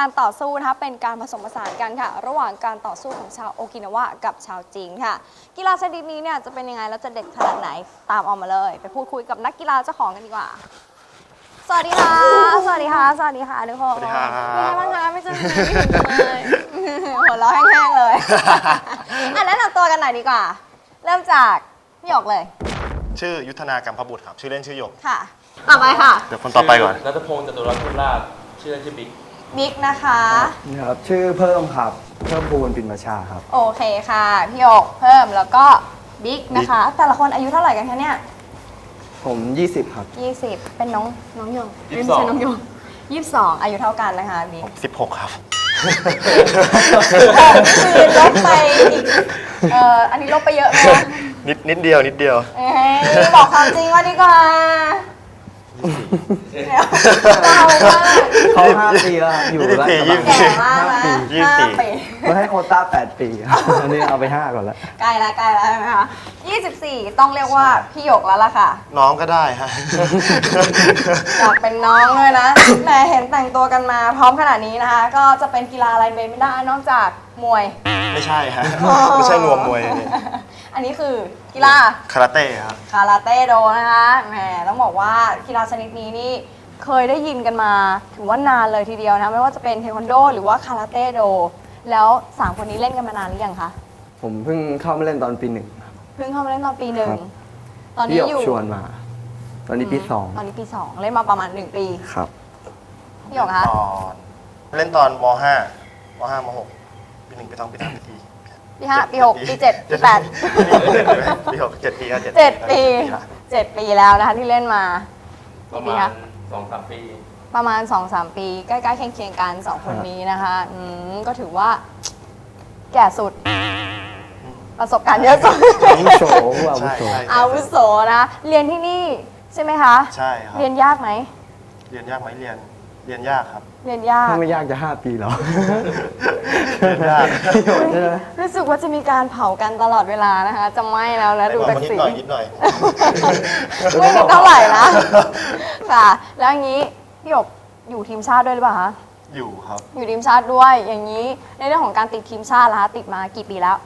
ศิลปะการต่อสู้นะคะเป็นการผสมผสานกันค่ะ ระหว่างการต่อสู้ของชาวโอกินาวะกับชาวจีนค่ะ กีฬาชนิดนี้เนี่ยจะเป็นยังไงแล้วจะเด็ดขนาดไหนตามออกมาเลย ไปพูดคุยกับนักกีฬาเจ้าของกันดีกว่า สวัสดีค่ะ สวัสดีค่ะ สวัสดีค่ะทุกคนสวัสดีครับ เป็นไงบ้างคะไม่เจอกันนานไม่เห็นกันเลย หัวเราะแห้งๆเลยอะแนะนำตัวกันหน่อยดีกว่า เริ่มจากพี่หยกเลยชื่อยุทธนากรรมพบุตรครับ ชื่อเล่นชื่อหยกค่ะ ต่อไปค่ะ เดี๋ยวคนต่อไปก่อน นัทพงศ์จตุรัสพุทธราชชื่อเล่นชื่อบิ๊ก บิ๊กนะคะครับชื่อเพิ่มครับ เพิ่มพูนปินประชาครับ โอเคค่ะ พี่หยกเพิ่มแล้วก็บิ๊กนะคะ แต่ละคนอายุเท่าไหร่กันคะเนี่ย ผม 20 ครับ 20 เป็นน้องน้องหยกไม่ใช่น้องหยก22 อายุเท่ากันนะคะบิ๊ก16ครับ คือลบไปอีกเอ่ออันนี้ลบไปเยอะไหมคะนิดนิดเดียวนิดเดียว เอ้ยบอกความจริงมาดีกว่า เดี๋ยวเรามากเขา5ปีแล้วครับอยู่ยี่สิบราชสี่บัยี่ณสิบแก่มากนะยี่สิบสี่ห้าปีก็ให้โควต้า8ปีครับอันนี้เอาไป5ก่อนแล้วใกล้แล้วใกล้แล้วใช่ไหมคะ24 ต้องเรียกว่าพี่หยกแล้วล่ะค่ะ น้องก็ได้ฮะ อยากเป็นน้องด้วยนะ แหมเห็นแต่งตัวกันมาพร้อมขนาดนี้นะคะ ก็จะเป็นกีฬาอะไรไปไม่ได้นอกจากมวย ไม่ใช่ฮะ ไม่ใช่นวมมวยนี่ อันนี้คือกีฬาคาราเต้ครับ คาราเต้โดนะคะแหมต้องบอกว่ากีฬาชนิดนี้นี่เคยได้ยินกันมาถือว่านานเลยทีเดียวนะ ไม่ว่าจะเป็นเทควันโด หรือว่าคาราเต้โด แล้วสามคนนี้เล่นกันมานานหรือยังคะผมเพิ่งเข้ามาเล่นตอนปีหนึ่งครับ เพิ่งเข้ามาเล่นตอนปีหนึ่งครับ ตอนพี่นี้หยกอยู่ชวนมา ตอนนี้ปีตอนนี้ปีสองเล่นมาประมาณหนึ่งปี2ครับ พี่หยกคะตอนเล่นตอนม .5 ม .5 ม .6 ปีหนึ่งปีสองปีสามปีสี่ ปีห้าปีหกปีเจ็ดปีแปดปีหกเจ็ดปีครับเจ็ดปีละเจ็ดปีแล้วนะคะที่เล่นมาประกี่ปีมาคะณสองสามปี ประมาณ2-3ปี ใกล้ๆเคียงๆกัน2คนนี้นะคะอืมก็ถือว่า แก่สุด ประสบการณ์เยอะสุดอาวุโสอาวุใช่โสใช่อาวุโสนะ เรียนที่นี่ใช่ไหมคะ ใช่ครับ เรียนยากไหม เรียนยากไหมเรียนเรียนยากครับ เรียนยาก ถ้าไม่ยากจะ 5 ปีแล้วเรียนยากพี่หยกใช่ไหมรู้สึกว่าจะมีการเผากันตลอดเวลานะคะจะไม่แล้วนะแต่ดูก่อนจากมันนิดสีหน่อยนิดหน่อย ไม่ถึงเท่าไหร่นะ ค่ะ แล้วอย่างนี้พี่หยกอยู่ทีมชาติด้วยหรือเปล่าคะอยู่ครับ อยู่ทีมชาติด้วย อย่างนี้ในเรื่องของการติดทีมชาติล่ะคะติดมากี่ปีแล้ว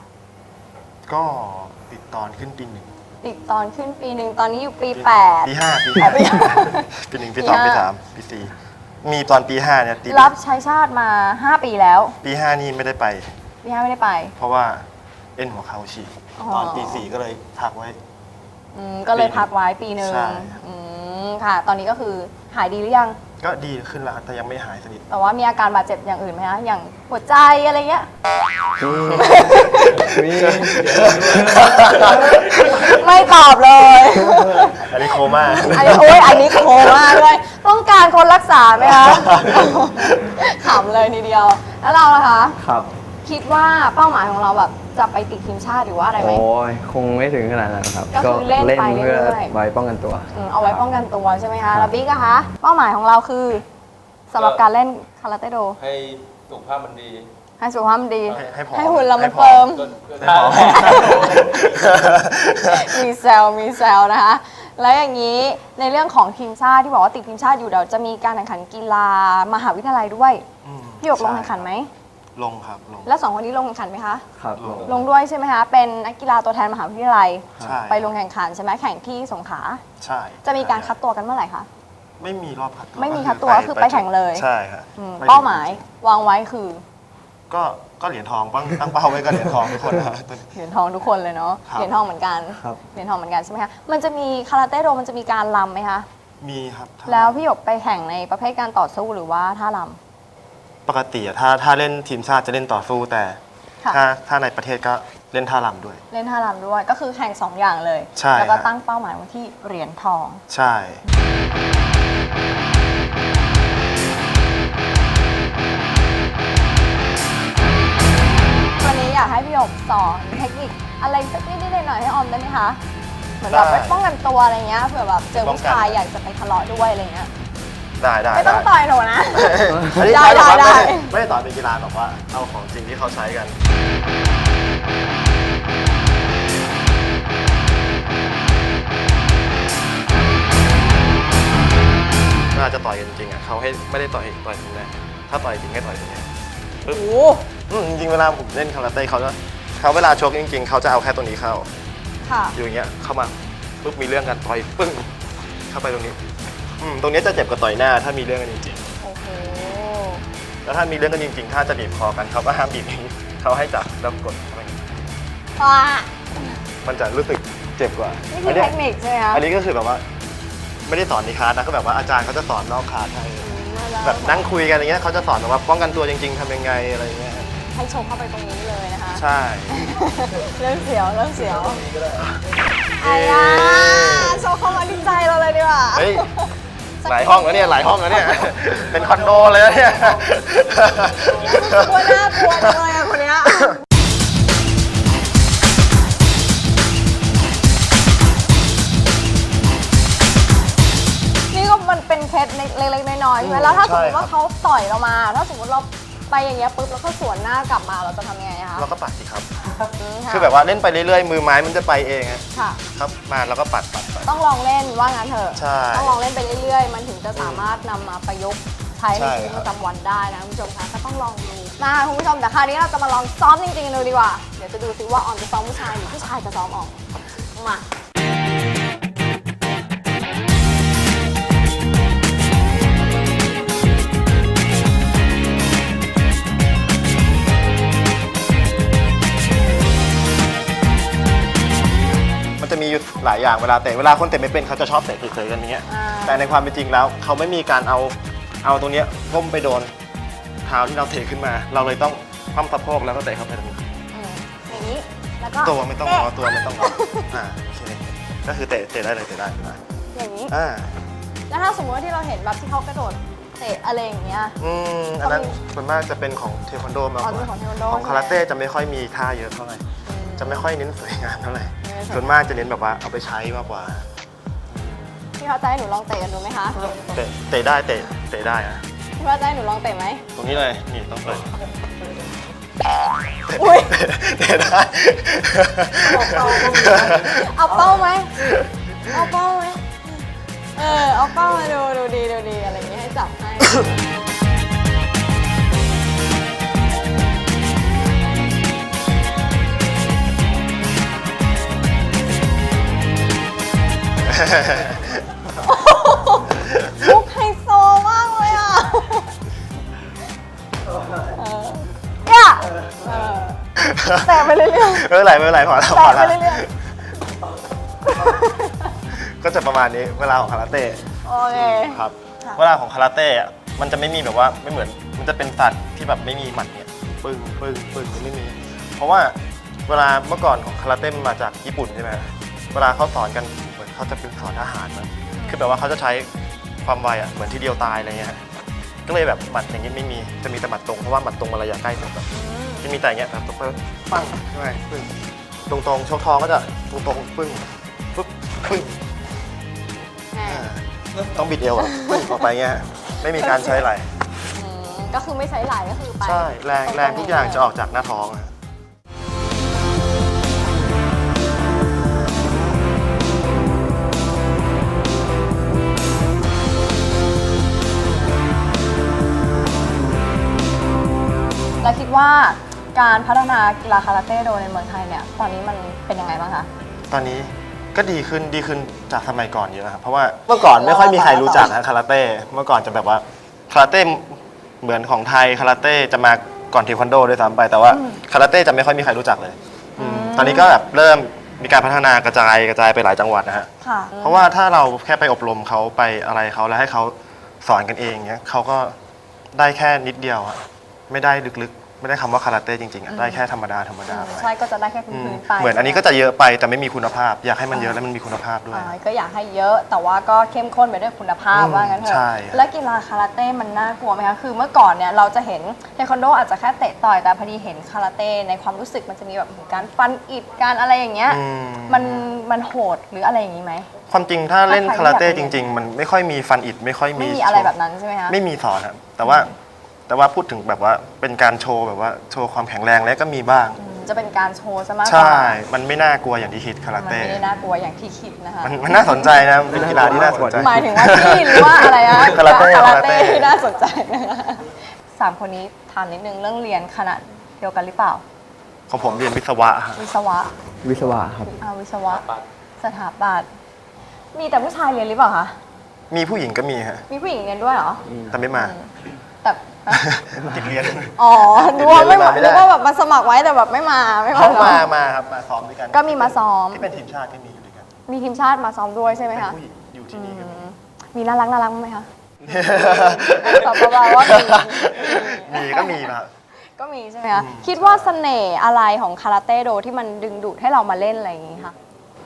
ก็ติดตอนขึ้นปีหนึ่งติดตอนขึ้นปีหนึ่งตอนนี้อยู่ปีแปด ปีห้าปีอ๋อปีห้าห้าปีหนึ่งปีปีสองห้าปีสามปีสี่ มีตอนปีห้าเนี่ยติดรับใช้ชาติมา 5 ปีแล้วปีห้านี่ไม่ได้ไปปีห้าไม่ได้ไปเพราะว่าเอ็นหัวเข่าฉีกอ๋อตอนปีสี่ก็เลยพักไว้ อืมก็เลยพักไว้ปีหนึ่งใช่ อืมค่ะ ตอนนี้ก็คือหายดีหรือยัง ก็ดีขึ้นแล้วแต่ยังไม่หายสนิท แต่ว่ามีอาการบาดเจ็บอย่างอื่นไหมคะอย่างหัวใจอะไรเงี้ย มีไม่ตอบเลย อันนี้โคม่า อันนี้โอ้ยอันนี้โคมากด้วยต้องการคนรักษาไหมคะขำเลยทีเดียว แล้วเราล่ะคะ ครับ คิดว่าเป้าหมายของเราแบบจะไปติดทีมชาติหรือว่าอะไรไหม โอ้ยคงไม่ถึงขนาดนั้นครับก็คือเล่นไปเพื่อเรื่อยๆ ไว้ป้องกันตัว อืมเอาไว้ป้องกันตัวใช่ไหมครัคะบแล้วบิ๊กอะคะเป้าหมายของเราคือสำหรับการเล่นคาราเต้โด ให้สุขภาพมันดีให้สุขภาพมันดี ให้ให้ผอมให้หุ่นเรามันให้ผอม เฟิร์ม ก็ก็ให้ได้ผอมมีแซลมีแซลนะคะ แล้วอย่างนี้ในเรื่องของทีมชาติที่บอกว่าติดทีมชาติอยู่เดี๋ยวจะมีการแข่งขันกีฬามหาวิทยาลัยด้วยอืมพี่หยกลงแข่งขันไหม ลงครับลง แล้วสองคนนี้ลงแข่งขันไหมคะ ครับลงด้วยใช่ไหมคะ เป็นนักกีฬาตัวแทนมหาวิทยาลัย ใช่ ไปลงแข่งขันใช่ไหมแข่งที่สงขลา ใช่จะมีการคัดตัวกันเมื่อไหร่คะ ไม่มีรอบคัดตัวไม่มีคัดตัวก็คือไปแข่งเลย ใช่ครับอืมไปถึงเป้าหมายวางไว้คือก็ก็เหรียญทองตั้งตั้งเป้าไว้ก็เหรียญทองทุกคนนะครับ เหรียญทองทุกคนเลยเนาะ ครับ เหรียญทองเหมือนกัน ครับ เหรียญทองเหมือนกันใช่ไหมคะ มันจะมีคาราเต้โดมันจะมีการลำไหมคะ มีครับถ้าแล้วพี่หยกไปแข่งในประเภทการต่อสู้หรือว่าท่าล ปกติอะถ้าถ้าเล่นทีมชาติจะเล่นต่อสู้แต่ ค่ะ ถ้าถ้าในประเทศก็เล่นท่ารำด้วยำเล่นท่าลำด้วยก็คือแข่งสองอย่างเลย ใช่แล้วก็ฮะ ตั้งเป้าหมายไว้ที่เหรียญทอง ใช่ วันนี้อยากให้พี่หยกสอนเทคนิคอะไรสักนิดนิดหน่อยๆให้ออมได้ไหมคะ เหมือนแบบไว้ป้องกันตัวอะไรเงี้ยเผื่อแบบเจอผู้ชายอยากจะไปทะเลาะด้วยอะไรเงี้ย ได้ได้ไม่ต้องได้ ต่อยหนูนะ อันนี้ได้ใช้แบบว่าได้ไม่ได้ไม่ได้ต่อเป็นกีฬาแบบว่าเอาของจริงที่เขาใช้กันเวลาจะต่อยกันจริงๆอะเขาให้ไม่ได้ต่อยต่อยถึงแรงถ้าต่อยจริงให้ต่อยตรงนี้โอ้โหอืมจริงๆเวลาผมเล่นคาราเต้เขาจะเขาเวลาชกจริง ๆเขาจะเอาแค่ตัวนี้เข้า ค่ะ อยู่อย่างเงี้ยเข้ามาปุ๊บมีเรื่องกันต่อยปึ้งเข้าไปตรงนี้ อืมตรงนี้จะเจ็บกว่าต่อยหน้าถ้ามีเรื่องกันจริงโอ้โห ๆแล้วถ้ามีเรื่องกันจริงๆ ถ้าจะบีบคอกันเขาก็ห้ามบีบอย่างนี้เขาให้จับแล้วกดเข้าไปอย่างนี้ว้ามันจะรู้สึกเจ็บกว่านี่คือเนี้เทยคนิคใช่ไหมคะอันนี้ก็คือแบบว่า ไม่ได้สอนในคลาสนะก็แบบว่าอาจารย์เขาจะสอนนอกคลาสให้ อืมล้วแบบนั่งคุยกันอย่างเงี้ยเขาจะสอนแบบว่าป้องกันตัวจริง ๆทำยังไงอะไรอย่างเงี้ยให้ชมเข้าไปตรงนี้เลยนะคะ ใช่ เริ่มเสียวเริ่มเสียวไอ้ยาโชว์เข้ามาดีใจเราเลยดีกว่า เฮ้ย หลายห้องแล้วเนี่ยหลายห้องแล้วเนี่ย เป็นคอนโดเลยนะเนี่ย กลัวน่ากลัวจังเลยอะคนเนี้ย นี่ก็มันเป็นเคล็ดเล็กๆน้อยๆใช่ไหมแล้วถ้าสมมติว่าเขาต่อยเรามา ถ้าสมมติเราไปอย่างเงี้ยปุ๊บแล้วก็สวนหน้ากลับมาเราจะทำยังไงคะ เราก็ปัดสิครับอืมะ คือแบบว่าเล่นไปเรื่อยๆ มือไม้มันจะไปเองอะค่ะ ครับ มาแล้วก็ปัดปัดปัด ต้องลองเล่นว่างั้นเถอะ ใช่ต้องลองเล่นไปเรื่อยๆ มันถึงจะสามารถนำมาประยุกต์ใช้ในใช่ชีวิตครัปบระจำวันได้นะคุณผู้ชมคะก็ต้องลองดูมาคุณผู้ชมแต่คราวนี้เราจะมาลองซ้อมจริงๆดูดีกว่า เดี๋ยวจะดูซิว่าออนจะซ้อมผู้ชายหรือผู้ชายจะซ้อมออกมา หลายอย่างเวลาเตะเวลาคนเตะไม่เป็นเขาจะชอบเตะเฉยๆกันอย่างเงี้ยอ่าแต่ในความเป็นจริงแล้วเขาไม่มีการเอาเอาตรงเนี้ยก้มไปโดนเท้าที่เราเตะขึ้นมา เราเลยต้องคว่ำสะโพกแล้วก็เตะเข้าไปตรงนี้อืมอย่างนี้ แล้วก็ตัวไม่ต้องเตะงอตัวไม่ต้องงออ่าโอเคก็คือเตะเตะได้เลยเตะได้เตะได้อย่างนี้ อ่าแล้วถ้าสมมติว่าที่เราเห็นแบบที่เขากระโดดเตะอะไรอย่างเงี้ย อืมอันนั้นเขามีส่วนมากจะเป็นของเทควันโดมากอ๋อกว่าเป็นของเทควันโดของใช่ไหมคาราเต้จะไม่ค่อยมีท่าเยอะเท่าไหร่อืมจะไม่ค่อยเน้นสวยงามเท่าไหร่ไม่ได้ สวยส่วนมากจะเน้นแบบว่าเอาไปใช้มากกว่าพี่เขาจะให้หนูลองเตะกันดูไหมคะเตะเตะได้เตะเตะได้อะพี่ว่าจะให้หนูลองเตะไหมตรงนี้เลยนี่ต้องเปิดอุ๊ยเตะได้เอาเป้าไหมเอาเป้าไหมเออเอาเป้ามาดูดูดีดูดีอะไรอย่างงี้ให้จับให้ มุกไฮโซมากเลยอะเออเนี่ยเออแตะไปเรื่อยไม่เป็นไรไม่เป็นไรพอแล้วๆพอแตะไปแล้วเรื่อย ก็จะประมาณนี้เวลาของคาราเต้ๆโอเค ครับ ค่ะ เวลาของคาราเต้อะมันจะไม่มีแบบว่าไม่เหมือน มันจะเป็นสัตว์ที่แบบไม่มีหมัดเนี่ยปึ้งปึ้งปึ้งไม่มี เพราะว่าเวลาเมื่อก่อนของคาราเต้มันมาจากญี่ปุ่นใช่ไหมเวลาเขาสอนกัน เหมือนเขาจะเป็นสอนทหารนะคือแบบว่าเขาจะใช้ความไวอะเหมือนทีเดียวตายอะไรเงี้ยก็เลยแบบหมัดอย่างนี้ไม่มีจะมีแต่หมัดตรงเพราะว่าหมัดตรงมันระยะใกล้สุดแบบจะมีแต่อย่างเงี้ยแบบตรงไปปังใช่ไหมปึ้งตรงตรงๆชกทองก็จะตรงตรงๆปึ้งปึ๊บปึ้งแหมอ่าต้องบิดเอวอะปึ้งออกไปเงี้ยไม่มีการใช้ไหล่อืมก็คือไม่ใช้ไหลก็คือไปใช่แรงแรงทุกอย่างจะออกจากหน้าท้องอะ แล้วคิดว่าการพัฒนากีฬาคาราเต้โดในเมืองไทยเนี่ย ตอนนี้มันเป็นยังไงบ้างคะ ตอนนี้ก็ดีขึ้นดีขึ้นจากสมัยก่อนเยอะครับเพราะว่าเมื่อก่อนไม่ค่อยมีใครรู้จักนะคาราเต้เมื่อก่อนจะแบบว่าคาราเต้เหมือนของไทยคาราเต้จะมาก่อนเทควันโดด้วยซ้ำไปแต่ว่าคาราเต้จะไม่ค่อยมีใครรู้จักเลยอืมตอนนี้ก็แบบเริ่มมีการพัฒนากระจายกระจายไปหลายจังหวัดนะฮะ ค่ะ เพราะว่าถ้าเราแค่ไปอบรมเขาไปอะไรเขาแล้วให้เขาสอนกันเองเนี้ยเขาก็ได้แค่นิดเดียวอะ ไม่ได้ลึกๆ ไม่ได้คำว่าคาราเต้จริงๆอะได้แค่ธรรมดาธรรมดาไปใช่ก็จะได้แค่อืพื้มนๆไปเหมือนอันนี้ก็จะเยอะไปแต่ไม่มีคุณภาพ อยากให้มันเยอะแล้วมันมีคุณภาพด้วย อ่าก็อยากให้เยอะแต่ว่าก็เข้มข้นไปด้วยคุณภาพอืมว่างั้นเถใช่ อะ และกีฬาคาราเต้มันน่ากลัวไหมคะคือเมื่อก่อนเนี่ยเราจะเห็นเทควันโดอาจจะแค่เตะต่อยแต่พอดีเห็นคาราเต้ในความรู้สึกมันจะมีแบบการฟันอิดการอะไรอย่างเงี้ย อืม มันมันโหดหรืออะไรอย่างงี้ไหม ความจริงถ้าเล่นถ้าใครคาราเต้อยากจเรียนริง ๆ มันไม่ค่อยมีฟันอิดไม่ค่อยมีไม่มีอะไรแบบนั้นใช่ไหมคะ ไม่มีสอนครับแต่ว่า แต่ว่าพูดถึงแบบว่าเป็นการโชว์แบบว่าโชว์ความแข็งแรงแล้วก็มีบ้าง อืมจะเป็นการโชว์ซะมากกใช่ ว่ามันไม่น่ากลัวอย่างที่คิดคารามันเต้ ไม่ได้น่ากลัวอย่างที่คิดนะคะ มันมันน่าสนใจนะเป็นกีฬาที่น่าสนใจ หมายถึงว่าพี่หรือว่าอะไรอะคาราเต้คาราคาราเต้เต้ ที่น่าสนใจนะคะสามคนนี้ถามนิดนึงเรื่องเรียนขนาดเดียวกันหรือเปล่า ของผมเรียนวิศวะฮะวิศวะวิศวะครับ อาวิศวะปัดสถาปัตย์มีแต่ผู้ชายเรียนหรือเปล่าคะมีผู้หญิงก็มีฮะมีผู้หญิงเรียนด้วยเหรอแต่ไม่มาอืมแต่ ติดเรียนอ๋อนึกว่าไม่มาไม่ได้นึกว่าแบบมาสมัครไว้แต่แบบไม่มาไม่มาเขาเหรอมามาครับมาซ้อมด้วยกันก็มีมาซ้อมที่เป็นทีมชาติก็มีอยู่ด้วยกันมีทีมชาติมาซ้อมด้วยใช่ไหมเป็นคะผู้หญิงอยู่ที่นี่ก็มีอืมมีน่ารักน่ารักไหมคะตอบเบาๆว่ามีมีก็มีครับก็มีใช่ไหมคะคิดว่าเสน่ห์อะไรของคาราเต้โดที่มันดึงดูดให้เรามาเล่นอะไรอย่างงี้คะ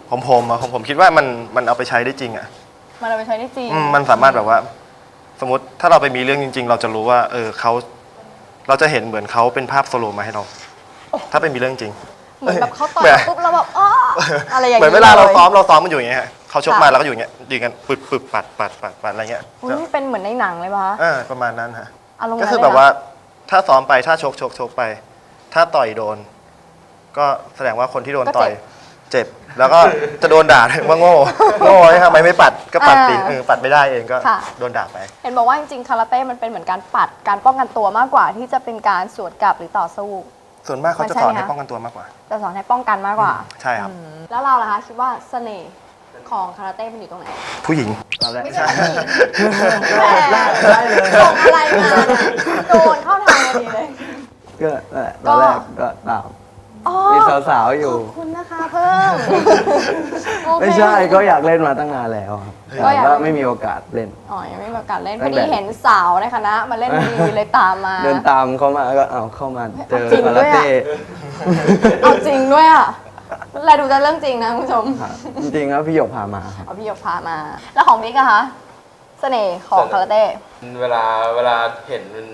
ผมผมอะผมผมคิดว่ามันมันเอาไปใช้ได้จริงอะมันเอาไปใช้ได้จริงอืมมันสามารถแบบว่า สมมติถ้าเราไปมีเรื่องจริง ๆ เราจะรู้ว่า เออเขาเราจะเห็นเหมือนเขาเป็นภาพสโลว์มาให้เรา ถ้าเป็นมีเรื่องจริง เหมือนแบบเขาต่อยเหมือนปุ๊บแล้วแบบอ้ออะไรอย่างเหมืงี้อนเวลาเรายซ้อมเราซ้อมมันอยู่อย่างเงี้ยฮะเขาชกค่ะมาเราก็อยู่อย่างเงี้ยยืนกันปึบปึบปัดปัดปัดปัดอะไรเงี้ยอุ๊ยมันเป็นเหมือนในหนังเลยปะคะเออประมาณนั้นฮะ อารมณ์ก็นั้นคือเลยแบบว่านะถ้าซ้อมไปถ้าชกชกชกไป ถ้าต่อยโดน ก็แสดงว่าคนที่โดนต่อย เจ็บ แล้วก็จะโดนด่าด้วยว่าโง่โง่ทำไมไม่ปัดก็ปัดสิเออปัดไม่ได้เองก็โดนด่าไป เห็นบอกว่าจริงๆคาราเต้มันเป็นเหมือนการปัดการป้องกันตัวมากกว่า ที่จะเป็นการสวนกลับหรือต่อสู้ส่วนมากเขาจะมันใช่สอนไหมให้คะป้องกันตัวมากกว่าจะสอนให้ป้องกันมากกว่าใช่ครับ อืมแล้วเราล่ะคะคิดว่าเสน่ห์ของคาราเต้มันอยู่ตรงไหน ผู้หญิงตอนแรกไม่ใช่ผู้หญิง ได้ได้ได้เลย ส่งอะไรมาโดนเข้าทางพอดีเลย ก็นั่นแหละตอนแรกก็ตามอ๋อมี สาวๆอยู่ ขอบคุณนะคะเพิ่มโอเค ไม่ใช่ก็อยากเล่นมาตั้งนานแล้วครับก็อยาก แต่ว่าไม่มีโอกาสเล่น อ๋อ ยังไม่มีโอกาสเล่นตั้พองแต่ดีเห็นสาวในคณะมาเล่นดีเลยตามมา เดินตามเข้ามาก็เอาเข้ามาเจอจริงคาด้ราวยอะเต้เอาจริงด้วยอะอะไรดูจะเรื่องจริงนะคุณผู้ชมครับจริงๆแล้วพี่หยกพามาครับ เอาพี่หยกพามา แล้วของบิ๊กอะคะ เสน่ห์ของคาราเต้ เวลาเวลาเห็นมัน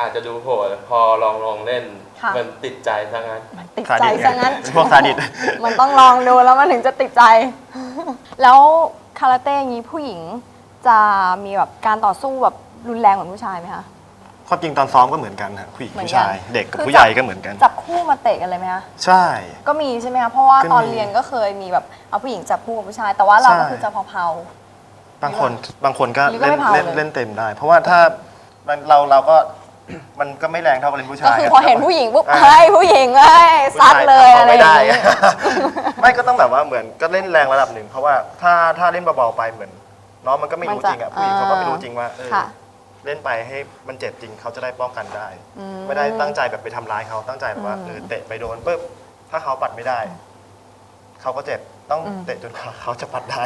อาจจะดูโหดพอลองลองเล่น ค่ะ มันติดใจซะงั้น ติดใจซะงั้น พวกซาดิส มันต้องลองดูแล้วมันถึงจะติดใจ แล้วคาราเต้อย่างนี้ผู้หญิงจะมีแบบการต่อสู้แบบรุนแรงเหมือนผู้ชายไหมคะความจริงตอนซ้อมก็เหมือนกันฮะผู้หญิงเหมือนผู้กันชาย เด็กกับคือผู้ใหญ่จับก็เหมือนกัน จับคู่มาเตะกันเลยไหมคะ ใช่ ก็มีใช่ไหมคะ เพราะว่าก็มี ตอนเรียนก็เคยมีแบบเอาผู้หญิงจับคู่กับผู้ชาย แต่ว่าเราก็ใช่คือจะเผา บางคนบางคนก็หรือก็เล่นไม่เผาเล่นเลย เล่นเต็มได้ เพราะว่าถ้ามันเราเราก็ มันก็ไม่แรงเท่ากับเล่นผู้ๆชาก็ยคือพอเห็นผู้หญิงปุ๊บอ่าเฮ้ยผู้หญิงเอ้ยผู้ซัดชาเลยทำอะไรไม่อย่าได้งนี้ไม่ก็ต้องแบบว่าเหมือนก็เล่นแรงระดับหนึ่ง เพราะว่าถ้าถ้าเล่นเบาๆไปเหมือนน้องมันก็ไม่รู้มันจะจริงอะผู้หญิงเขาก็ไม่รู้อ่าจริงว่าเออค่ะเล่นไปให้มันเจ็บจริงเขาจะได้ป้องกันได้อืไม่ได้ตั้งใจแบบไปทำร้ายเขาตั้งใจแบบว่าอืมเออเตะไปโดนปุ๊บถ้าเขาปัดไม่ได้เขาก็เจ็บต้องอืมเตะจนกว่าเขาจะปัดได้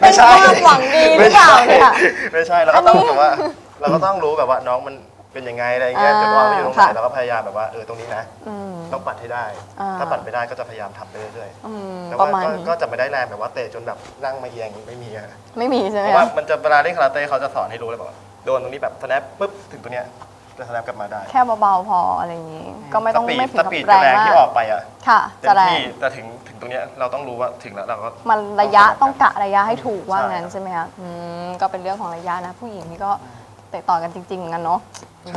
เป็นความหวังดีหรือเปล่าเนี่ยไม่ใช่เราก็ต้องอันนี้แบบว่า เราก็ต้องรู้แบบว่าน้องมันเป็นยังไงอะไรเงี้ยอ่าจะวางไว้อยู่ตรงไหนค่ะ เราก็พยายามแบบว่าเออตรงนี้นะ อืม ต้องปัดให้ได้ อ่า ถ้าปัดไม่ได้ก็จะพยายามทำไปเรื่อยอืมๆแต่ปว่าระมาณก็นี้ก็จะไม่ได้แรงแบบว่าเตะจนแบบนั่งมาเอียงไม่มีอะไม่มีใช่ไหเพมราะว่าคะมันจะเวลาเล่นคาราเต้เขาจะสอนให้รู้เลยบอกว่าโดนตรงนี้แบบสแนปปุ๊บถึงตัวเนี้ยจะสแนปกลับมาได้แค่เบาๆพออะไรอย่างนี้ ก็ไม่ต้องสปีดไม่ถึงสกับปีดแรจะงแรงมาที่ออกกไปอะค่ะเต็จะมแรงที่แต่ถึงถึงตรงเนี้ยเราต้องรู้ว่าถึงแล้วเราก็ มันระยะต้องกะระยะให้ถูกว่าใช่งั้นใช่ไหมคะอืมก็เป็นเรื่องของระยะนะ ผู้หญิงนี่ก็ เตะต่อยกันจริงๆเหมือนกันเนาะ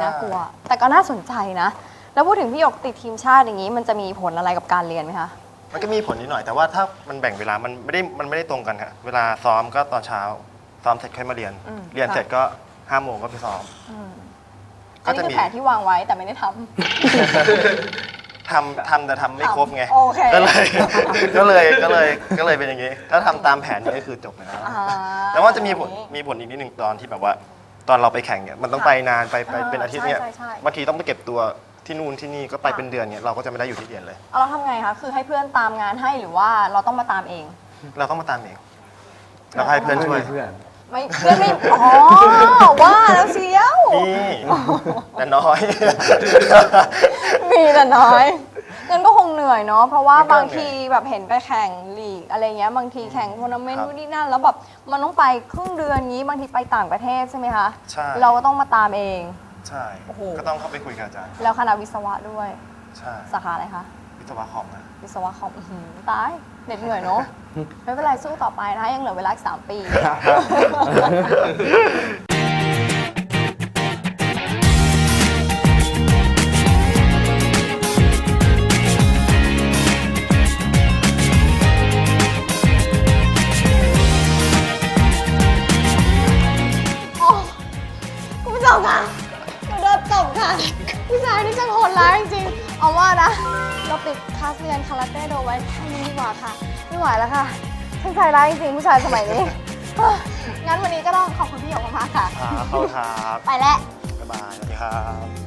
น่ากลัว แต่ก็น่าสนใจนะ แล้วพูดถึงพี่หยกติดทีมชาติอย่างนี้ มันจะมีผลอะไรกับการเรียนไหมคะ มันก็มีผลนิดหน่อยแต่ว่าถ้ามันแบ่งเวลามันไม่ได้มันไม่ได้ตรงกันฮะเวลาซ้อมก็ตอนเช้า ซ้อมเสร็จค่อยมาเรียน อืมเรียนค่ะ เสร็จก็ห้าโมงก็ไปซ้อม อืมก็อันนี้จะคือมีแผนที่วางไว้แต่ไม่ได้ทำ ทำทำแต่ทำไม่ครบไงโอเค ก็เลยก็เลยก็เลยก็เลยเป็นอย่างนี้ ถ้าทำตามแผนนี่ก็คือจบแล้วอ่าแต่ว่าจะมีผลมีผลอีกนิดหนึ่งตอนที่แบบว่า ตอนเราไปแข่งเนี่ยมันต้องค่ะไปนานไปไปอ่าเป็นอาทิตย์เนี่ยใช่ใช่ใช่ บางทีต้องไปเก็บตัวที่นู่นที่นี่ก็ไปค่ะเป็นเดือนเนี่ยเราก็จะไม่ได้อยู่ที่เรียนเลย เอาเราทำไงคะ คือให้เพื่อนตามงานให้หรือว่าเราต้องมาตามเอง เราต้องมาตามเองเราให้เพื่อนช่วย ไม่มีเพื่อน ไม่เพื่อนไม่ อ๋อ ว่าแล้วเชียว นี่แต่น้อย มีแต่น้อย งั้นก็คงเหนื่อยเนาะเพราะว่ามันก็บางทีแบบเห็นไปแข่งลีกอะไรเงี้ยบางทีแข่งทัวร์นาเมนต์ครับนู่นนี่นั่น แล้วแบบมันต้องไปครึ่งเดือนงี้บางทีไปต่างประเทศใช่ไหมคะใช่ เราก็ต้องมาตามเอง ใช่ โอ้โห ก็ต้องเข้าไปคุยกับอาจารย์ แล้วคณะวิศวะด้วยใช่สาขาอะไรคะ วิศวะคอมนะ วิศวะคอมอื้อหือตายเหน็ดเหนื่อยเนาะ ไม่เป็นไรสู้ต่อไปนะคะยังเหลือเวลาอีกสามปี ร้ายจริงๆผู้ชายสมัยนี้ งั้นวันนี้ก็ต้องขอบคุณพี่หยกมากๆค่ะครับเข้าครับไปแล้ว บ๊ายบายสวัสดีครับ